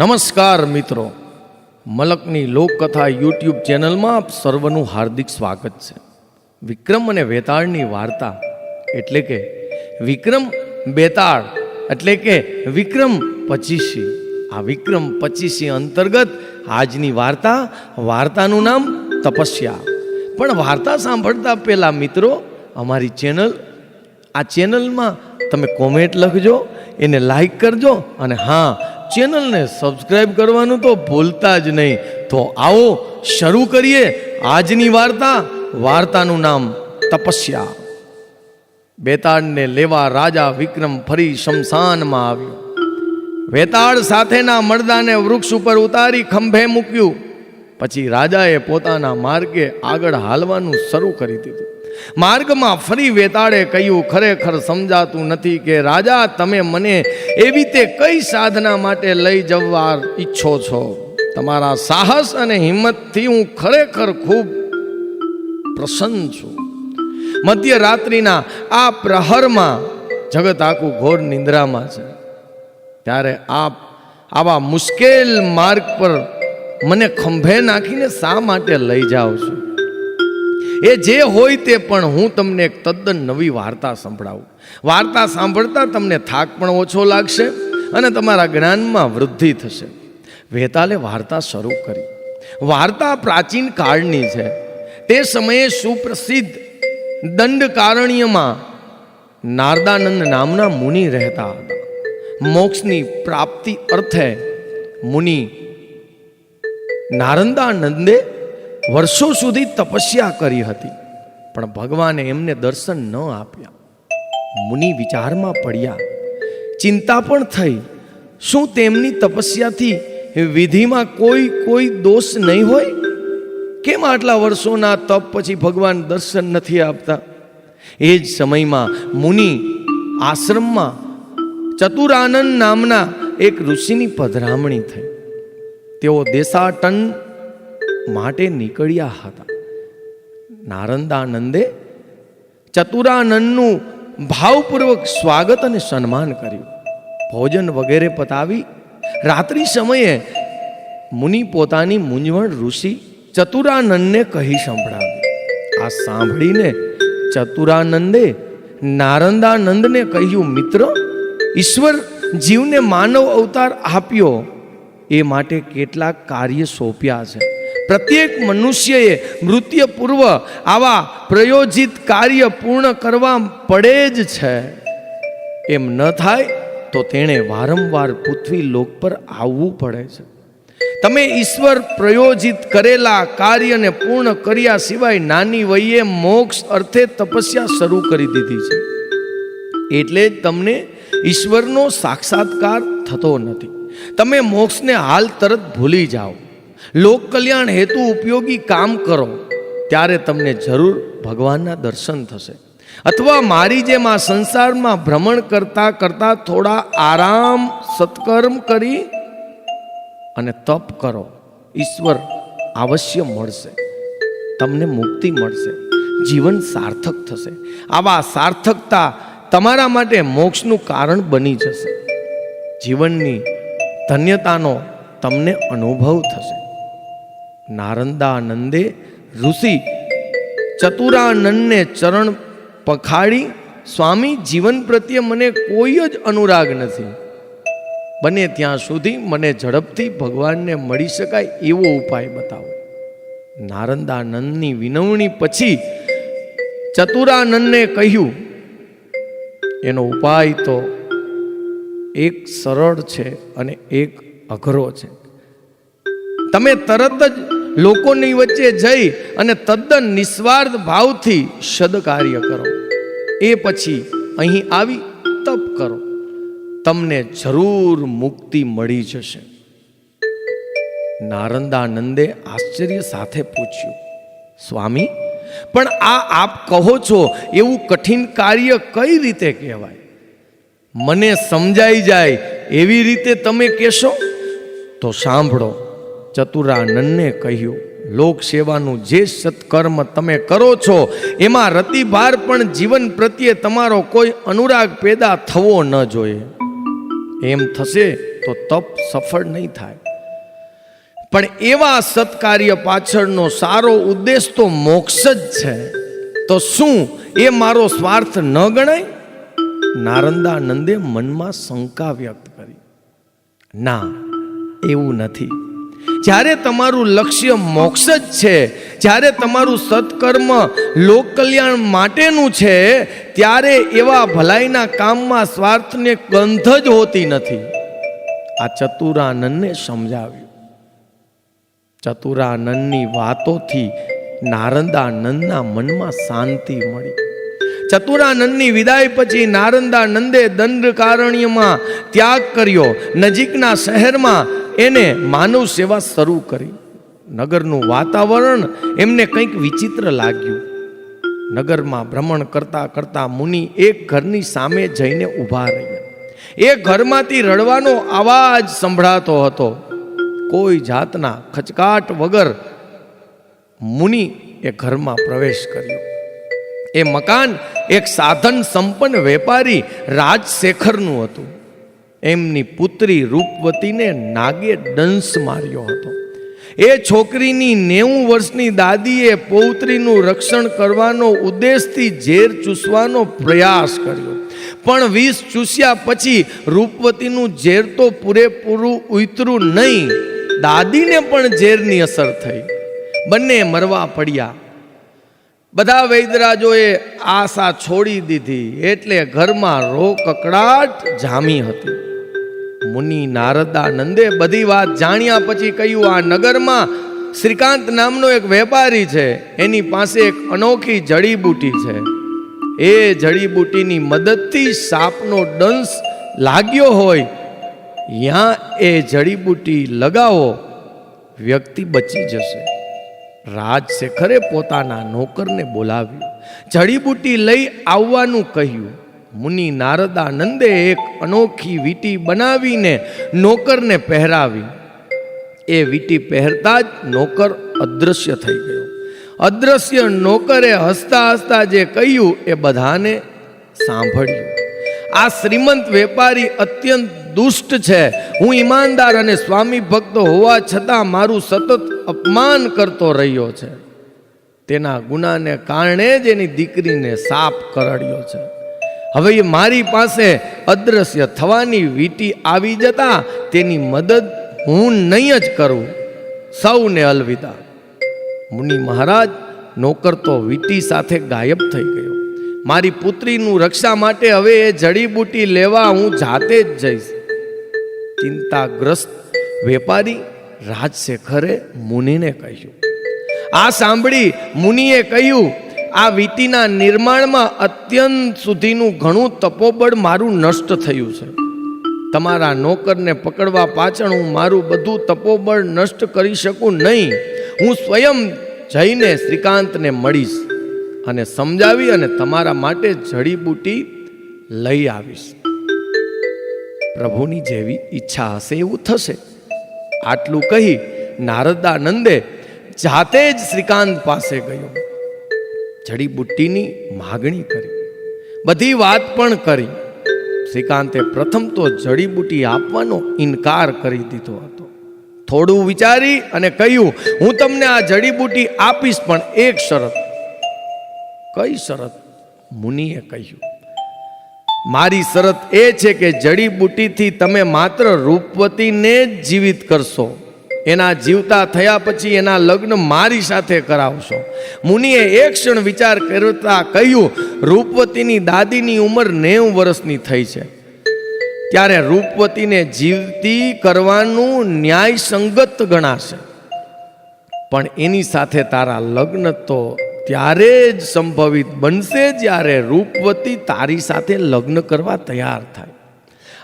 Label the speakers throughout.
Speaker 1: નમસ્કાર મિત્રો. મલકની લોકકથા યુટ્યુબ ચેનલમાં આપ સર્વનું હાર્દિક સ્વાગત છે. વિક્રમ અને વેતાળની વાર્તા એટલે કે વિક્રમ બેતાળ એટલે કે વિક્રમ પચીસી. આ વિક્રમ પચીસી અંતર્ગત આજની વાર્તા વાર્તાનું નામ તપસ્યા. પણ વાર્તા સાંભળતા પહેલા મિત્રો અમારી ચેનલ આ ચેનલમાં તમે કોમેન્ટ લખજો, એને લાઈક કરજો અને હા ચેનલને સબસ્ક્રાઈબ કરવાનું તો ભૂલતા જ નહીં. તો આવો, શરૂ કરીએ આજની વાર્તા. વાર્તાનું નામ તપસ્યા. બેતાળને લેવા રાજા વિક્રમ ફરી શમશાનમાં આવ્યો. વેતાળ સાથેના મરદાને વૃક્ષ ઉપર ઉતારી ખંભે મૂક્યું. પછી રાજાએ પોતાના માર્ગે આગળ હાલવાનું શરૂ કરી દીધું. માર્ગમાં ફરી વેતાળે કહ્યું, ખરેખર સમજાતું નથી કે રાજા, તમે મને એવી તે કઈ સાધના માટે લઈ જવા ઈચ્છો છો? તમારા સાહસ અને હિંમતથી હું ખરેખર ખૂબ પ્રસન્ન છું. મધ્યરાત્રિના આ પ્રહરમાં જગત આખું ઘોર નિંદ્રામાં છે. ત્યારે આપ આવા મુશ્કેલ માર્ગ પર મને ખંભે નાખીને શા માટે લઈ જાઓ છો? એ જે હોય તે પણ હું તમને એક તદ્દન નવી વાર્તા સંભળાવું. વાર્તા સાંભળતા તમને થાક પણ ઓછો લાગશે અને તમારા જ્ઞાનમાં વૃદ્ધિ થશે. વેતાલે વાર્તા શરૂ કરી. વાર્તા પ્રાચીન કાળની છે. તે સમયે સુપ્રસિદ્ધ દંડકારણ્યમાં નારદાનંદ નામના મુનિ રહેતા હતા. મોક્ષની પ્રાપ્તિ અર્થે મુનિ નારંદાનંદે વર્ષો સુધી તપસ્યા કરી હતી. પણ ભગવાને એમને દર્શન ન આપ્યા. મુનિ વિચારમાં પડ્યા. ચિંતા પણ થઈ. શું તેમની તપસ્યાથી વિધિમાં કોઈ કોઈ દોષ નહીં હોય? કેમ આટલા વર્ષોના તપ પછી ભગવાન દર્શન નથી આપતા? એ જ સમયમાં મુનિ આશ્રમમાં ચતુરાનંદ નામના એક ઋષિની પધરામણી થઈ. તેઓ દેશાટન માટે નીકળ્યા હતા. નારંદાનંદે ચતુરાનંદનું ભાવપૂર્વક સ્વાગત અને સન્માન કર્યું. ભોજન વગેરે પતાવી રાત્રિ સમયે મુનિ પોતાની મૂંઝવણ ઋષિ ચતુરાનંદને કહી સંભળાવી. આ સાંભળીને ચતુરાનંદે નારંદાનંદને કહ્યું, મિત્ર, ઈશ્વર જીવને માનવ અવતાર આપ્યો. એ માટે કેટલાક કાર્ય સોંપ્યા છે. પ્રત્યેક મનુષ્યએ મૃત્યુ પૂર્વ આવા પ્રયોજિત કાર્ય પૂર્ણ કરવા પડે જ છે. એમ ન થાય તો તેણે વારંવાર પૃથ્વી લોક પર આવવું પડે છે. તમે ઈશ્વર પ્રયોજિત કરેલા કાર્યને પૂર્ણ કર્યા સિવાય નાની વયે મોક્ષ અર્થે તપસ્યા શરૂ કરી દીધી છે. એટલે જ તમને ઈશ્વરનો સાક્ષાત્કાર થતો નથી. તમે મોક્ષને હાલ તરત ભૂલી જાઓ. લોક કલ્યાણ હેતુ ઉપયોગી કામ કરો, ત્યારે તમને જરૂર ભગવાનના દર્શન થશે. અથવા મારી જેમ આ સંસારમાં ભ્રમણ કરતા કરતા થોડા આરામ, સત્કર્મ કરી અને તપ કરો. ઈશ્વર અવશ્ય મળશે. તમને મુક્તિ મળશે. જીવન સાર્થક થશે. આવા સાર્થકતા તમારા માટે મોક્ષનું કારણ બની જશે. જીવનની ધન્યતાનો તમને અનુભવ થશે. નારંદાનંદે ઋષિ ચતુરાનંદને ચરણ પખાડી, સ્વામી, જીવન પ્રત્યે મને કોઈ જ અનુરાગ નથી. બને ત્યાં સુધી મને ઝડપથી ભગવાનને મળી શકાય એવો ઉપાય બતાવો. નારંદાનંદની વિનવણી પછી ચતુરાનંદને કહ્યું, એનો ઉપાય તો એક સરળ છે અને એક અઘરો છે. તમે તરત જ લોકોની વચ્ચે જઈ અને તદ્દન નિસ્વાર્થ ભાવથી સદકાર્ય કરો. એ પછી અહીં આવી તપ કરો. તમને જરૂર મુક્તિ મળી જશે. નારંદાનંદે આશ્ચર્ય સાથે પૂછ્યું, સ્વામી, પણ આ આપ કહો છો એવું કઠિન કાર્ય કઈ રીતે કહેવાય? મને સમજાઈ જાય એવી રીતે તમે કહેશો? તો સાંભળો ચતુરાનંદને કહ્યું, લોક સેવાનું જે સત્કર્મ તમે કરો છો, એમાં રતિભાર પણ જીવન પ્રત્યે તમારો કોઈ અનુરાગ પેદા થવો ન જોઈએ. એમ થશે તો તપ સફળ નહીં થાય. પણ એવા સત્કાર્ય પાછળનો સારો ઉદ્દેશ તો મોક્ષ જ છે. તો શું એ મારો સ્વાર્થ ન ગણાય? નારંદા નંદે મનમાં શંકા વ્યક્ત કરી, ના, એવું નથી. જ્યારે તમારું લક્ષ્ય મોક્ષ જ છે, જ્યારે તમારું સત્કર્મ લોક કલ્યાણ માટેનું છે, ત્યારે એવા ભલાઈના કામમાં સ્વાર્થને ગંધ જ હોતી નથી. આ ચતુરાનંદને સમજાવ્યું. ચતુરાનંદની વાતોથી નારંદાનંદના મનમાં શાંતિ મળી. ચતુરાનંદની વિદાય પછી નારંદા નંદે દંડકારણ્યમાં ત્યાગ કર્યો. નજીકના શહેરમાં એને માનવ સેવા શરૂ કરી. નગરનું વાતાવરણ એમને કંઈક વિચિત્ર લાગ્યું. નગરમાં ભ્રમણ કરતા કરતા મુનિ એક ઘરની સામે જઈને ઊભા રહ્યા. એ ઘરમાંથી રડવાનો અવાજ સંભળાતો હતો. કોઈ જાતના ખચકાટ વગર મુનિ એ ઘરમાં પ્રવેશ કર્યો. એ મકાન એક સાધન સંપન્ન વેપારી રાજશેખરનું હતું. એમની પુત્રી રૂપવતીને નાગે દંશ માર્યો હતો. એ છોકરીની નેવું વર્ષની દાદીએ પૌત્રીનું રક્ષણ કરવાનો ઉદ્દેશથી ઝેર ચૂસવાનો પ્રયાસ કર્યો. પણ વિષ ચૂસ્યા પછી રૂપવતીનું ઝેર તો પૂરેપૂરું ઉતરું નહીં. દાદીને પણ ઝેરની અસર થઈ. બંને મરવા પડ્યા. બધા વૈદરાજોએ આશા છોડી દીધી એટલે ઘરમાં રો કકડાટ જામી હતી. મુનિ નારદાનંદે બધી વાત જાણ્યા પછી કહ્યું, આ નગરમાં શ્રીકાંત નામનો એક વેપારી છે. એની પાસે એક અનોખી જડીબૂટી છે. એ જડીબૂટીની મદદથી સાપનો દંશ લાગ્યો હોય. ત્યાં એ જડીબૂટી લગાવો, વ્યક્તિ બચી જશે. રાજશેખરે પોતાના નોકરને બોલાવ્યો. જડીબુટી લઈ આવવાનું કહ્યું. મુનિ નારદાનંદે એક અનોખી વીટી બનાવીને નોકરને પહેરાવી. એ વીટી પહેરતા જ નોકર અદૃશ્ય થઈ ગયો. અદૃશ્ય નોકરે હસતા હસતા જે કહ્યું એ બધાને સાંભળ્યું. આ શ્રીમંત વેપારી અત્યંત દુષ્ટ છે. હું ઈમાનદાર અને સ્વામી ભક્ત હોવા છતાં મારું સતત અપમાન કરતો રહ્યો છે. તેના ગુનાને કારણે જ એની દીકરીને સાપ કરડ્યો છે. હવે એ મારી પાસે અદ્રશ્ય થવાની વીટી આવી જતા તેની મદદ હું નહીં જ કરું. સૌને અલવિદા. મુનિ મહારાજ, નોકર તો વીટી સાથે ગાયબ થઈ ગયો. મારી પુત્રીનું રક્ષા માટે હવે એ જડીબૂટી લેવા હું જાતે જ જઈશ. ચિંતાગ્રસ્ત વેપારી રાજશેખરે મુનિને કહ્યું, આ સાંભળી મુનિએ કહ્યું, આ વીટીના નિર્માણમાં અત્યંત સુધીનું ઘણું તપોબળ મારું નષ્ટ થયું છે. તમારા નોકરને પકડવા પાછળ હું મારું બધું તપોબળ નષ્ટ કરી શકું નહીં. હું સ્વયં જઈને શ્રીકાંતને મળીશ અને સમજાવી અને તમારા માટે જડીબૂટી લઈ આવીશ. પ્રભુની જેવી ઈચ્છા હશે એવું થશે. આટલું કહી નારદાનંદે જાતે જ શ્રીકાંત પાસે ગયો. જડીબુટ્ટીની માગણી કરી. બધી વાત પણ કરી. શ્રીકાંતે પ્રથમ તો જડીબુટ્ટી આપવાનો ઇનકાર કરી દીધો હતો. થોડું વિચારી અને કહ્યું, હું તમને આ જડીબુટ્ટી આપીશ, પણ એક શરત. કઈ શરત? મુનિએ કહ્યું મારી શરત એ છે કે જડીબુટ્ટીથી તમે માત્ર રૂપવતીને જ જીવિત કરશો. એના જીવતા થયા પછી એના લગ્ન મારી સાથે કરાવશો. મુનિએ એક ક્ષણ વિચાર કરતા કહ્યું, રૂપવતીની દાદીની ઉંમર નેવ વર્ષની થઈ છે. ત્યારે રૂપવતીને જીવતી કરવાનું ન્યાયસંગત ગણાશે. પણ એની સાથે તારા લગ્ન તો ત્યારે જ સંભવિત બનશે જ્યારે રૂપવતી તારી સાથે લગ્ન કરવા તૈયાર થાય.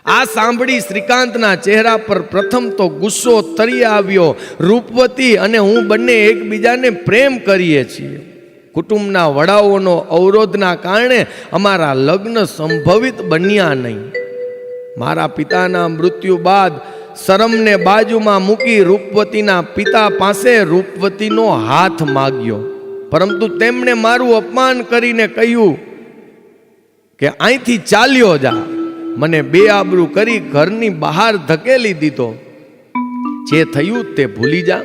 Speaker 1: આ સાંભળી શ્રીકાંતના ચહેરા પર પ્રથમ તો ગુસ્સો તરી આવ્યો. રૂપવતી અને હું બંને એકબીજાને પ્રેમ કરીએ છીએ. કુટુંબના વડાઓનો અવરોધના કારણે અમારા લગ્ન સંભવિત બન્યા નહીં. મારા પિતાના મૃત્યુ બાદ શરમને બાજુમાં મૂકી રૂપવતીના પિતા પાસે રૂપવતીનો હાથ માગ્યો. પરંતુ તેમણે મારું અપમાન કરીને કહ્યું કે અહીંથી ચાલ્યો જા. મને બે આબરૂ કરી ઘરની બહાર ધકેલી દીધો. જે થયું તે ભૂલી જા.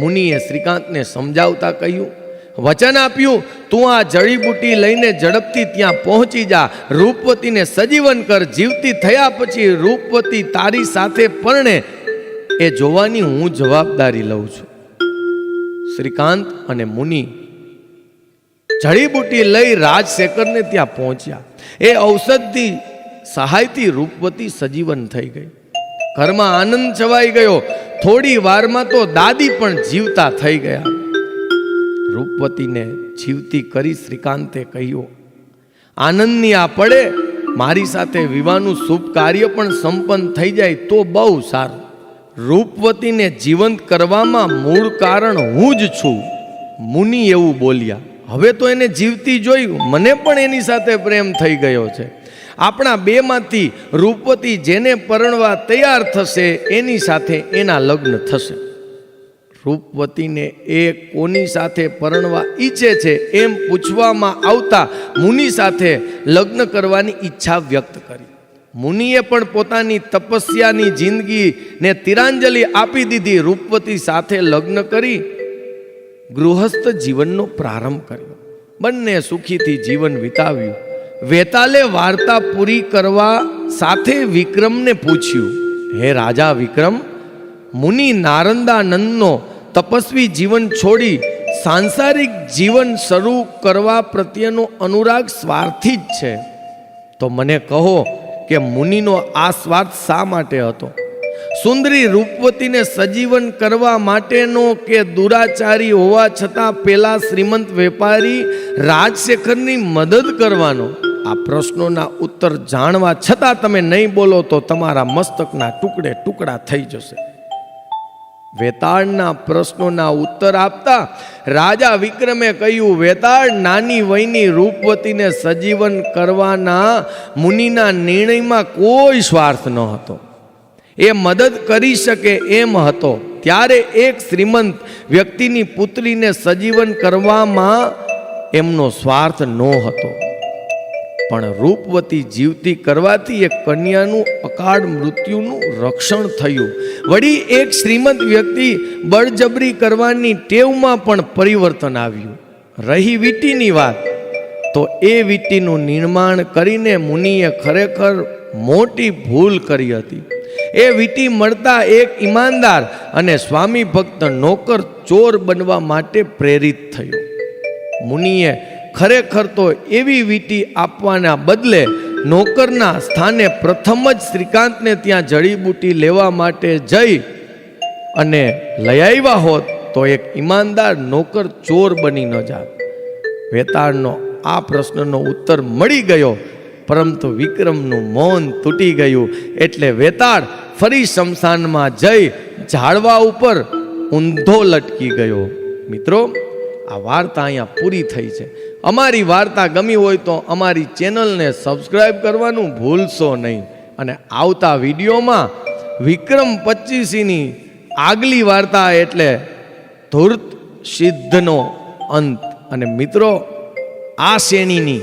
Speaker 1: મુનિએ શ્રીકાંતને સમજાવતા કહ્યું, વચન આપ્યું, તું આ જડીબુટી લઈને ઝડપથી ત્યાં પહોંચી જા. રૂપવતીને સજીવન કર. જીવતી થયા પછી રૂપવતી તારી સાથે પરણે એ જોવાની હું જવાબદારી લઉં છું. શ્રીકાંત અને મુનિ જડીબુટી લઈ રાજશેખરને ત્યાં પહોંચ્યા. એ ઔષધથી સહાયથી રૂપવતી સજીવન થઈ ગઈ. ઘરમાં આનંદ છવાઈ ગયો. થોડી વારમાં તો દાદી પણ જીવતા થઈ ગયા. રૂપવતીને જીવતી કરી શ્રીકાંતે કહ્યું, આનંદની આ પડે મારી સાથે વિવાહનું શુભ કાર્ય પણ સંપન્ન થઈ જાય તો બહુ સારું. રૂપવતીને જીવંત કરવામાં મૂળ કારણ હું જ છું. મુનિ એવું બોલ્યા હવે તો એને જીવતી જોઈ મને પણ એની સાથે પ્રેમ થઈ ગયો છે. આપણા બેમાંથી રૂપવતી જેને પરણવા તૈયાર થશે, એની સાથે એના લગ્ન થશે. રૂપવતીને એ કોની સાથે પરણવા ઈચ્છે છે, એમ પૂછવામાં આવતા મુનિ સાથે લગ્ન કરવાની ઈચ્છા વ્યક્ત કરી. મુનિએ પણ પોતાની તપસ્યાની જિંદગીને તિરાંજલિ આપી દીધી. રૂપવતી સાથે લગ્ન કરી. ગૃહસ્થ જીવનનો પ્રારંભ કર્યો. બંને સુખીથી જીવન વિતાવ્યું. વેતાલે વાર્તા પૂરી કરવા સાથે વિક્રમને પૂછ્યું, હે રાજા વિક્રમ, મુનિ નારંદાનંદનો તપસ્વી જીવન છોડી સાંસારિક જીવન શરૂ કરવા પ્રત્યેનો અનુરાગ સ્વાર્થી જ છે. તો મને કહો કે મુનિનો આ સ્વાર્થ શા માટે હતો? સુંદરી રૂપવતીને સજીવન કરવા માટેનો કે દુરાચારી હોવા છતાં પેલા શ્રીમંત વેપારી રાજશેખરની મદદ કરવાનો? આ પ્રશ્નોના ઉત્તર જાણવા છતાં તમે નહીં બોલો તો તમારા મસ્તકના ટુકડે ટુકડા થઈ જશે. વેતાળના પ્રશ્નોના ઉત્તર આપતા રાજા વિક્રમે કહ્યું, વેતાળ નાની વયની રૂપવતીને સજીવન કરવાના મુનિના નિર્ણયમાં કોઈ સ્વાર્થ ન હતો. એ મદદ કરી શકે એમ હતો. ત્યારે એક શ્રીમંત વ્યક્તિની પુત્રીને સજીવન કરવામાં એમનો સ્વાર્થ ન હતો. પણ રૂપવતી જીવતી કરવાથી એક કન્યાનું અકાળ મૃત્યુનું રક્ષણ થયું. વળી એક શ્રીમંત વ્યક્તિ બળજબરી કરવાની ટેવમાં પણ પરિવર્તન આવ્યું. રહી વીટીની વાત. તો એ વીટીનું નિર્માણ કરીને મુનિએ ખરેખર મોટી ભૂલ કરી હતી. એ વીટી મળતા એક ઈમાનદાર અને સ્વામી ભક્ત નોકર ચોર બનવા માટે પ્રેરિત થયો. મુનિએ ખરેખર તો એવી વીટી આપવાના બદલે નોકરના સ્થાને પ્રથમ જ શ્રીકાંતને ત્યાં જડીબુટી લેવા માટે જઈ અને લઈ આવ્યા હોત તો એક ઈમાનદાર નોકર ચોર બની ન જાત. વેતાળનો આ પ્રશ્નનો ઉત્તર મળી ગયો પરંતુ વિક્રમનું મૌન તૂટી ગયું. એટલે વેતાળ ફરી શમશાનમાં જઈ ઝાડવા ઉપર ઊંધો લટકી ગયો. મિત્રો, આ વાર્તા અહીંયા પૂરી થઈ છે. અમારી વાર્તા ગમી હોય તો અમારી ચેનલને સબસ્ક્રાઈબ કરવાનું ભૂલશો નહીં. અને આવતા વિડીયોમાં વિક્રમ પચીસીની આગલી વાર્તા એટલે ધૂર્ત સિદ્ધનો અંત. અને મિત્રો, આ શ્રેણીની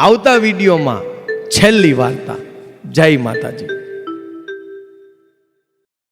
Speaker 1: આવતા વિડીયોમાં છેલ્લી વાર્તા. જય માતાજી.